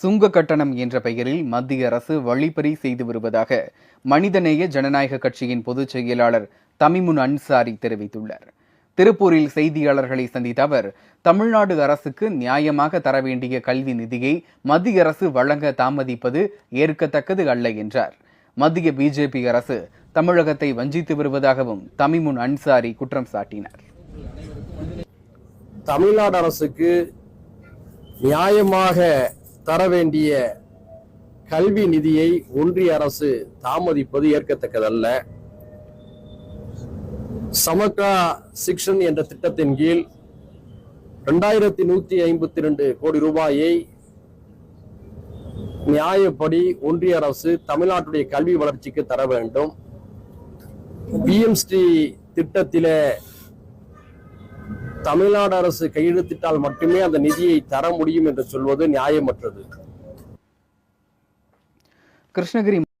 சுங்க கட்டணம் என்ற பெயரில் மத்திய அரசு வழிப்பறி செய்து வருவதாக மனிதநேய ஜனநாயக கட்சியின் பொதுச் செயலாளர் தமிமுன் அன்சாரி தெரிவித்துள்ளார். திருப்பூரில் செய்தியாளர்களை சந்தித்த அவர் தமிழ்நாடு அரசுக்கு நியாயமாக தர வேண்டிய கல்வி நிதியை மத்திய அரசு வழங்க தாமதிப்பது ஏற்கத்தக்கது அல்ல என்றார். மத்திய பிஜேபி அரசு தமிழகத்தை வஞ்சித்து வருவதாகவும் தமிமுன் அன்சாரி குற்றம் சாட்டினார். தமிழ்நாடு அரசுக்கு நியாயமாக தர வேண்டிய கல்வி நிதியை ஒன்றிய அரசு தாமதிப்பது ஏற்கத்தக்கதல்ல. சமக்கா சிக்ஷன் என்ற திட்டத்தின் கீழ் ரெண்டாயிரத்தி நூத்தி ஐம்பத்தி ரெண்டு கோடி ரூபாயை நியாயப்படி ஒன்றிய அரசு தமிழ்நாட்டுடைய கல்வி வளர்ச்சிக்கு தர வேண்டும். பிஎம்ஸ்டி திட்டத்திலே தமிழ்நாடு அரசு கையெழுத்திட்டால் மட்டுமே அந்த நிதியை தர முடியும் என்று சொல்வது நியாயமற்றது. கிருஷ்ணகிரி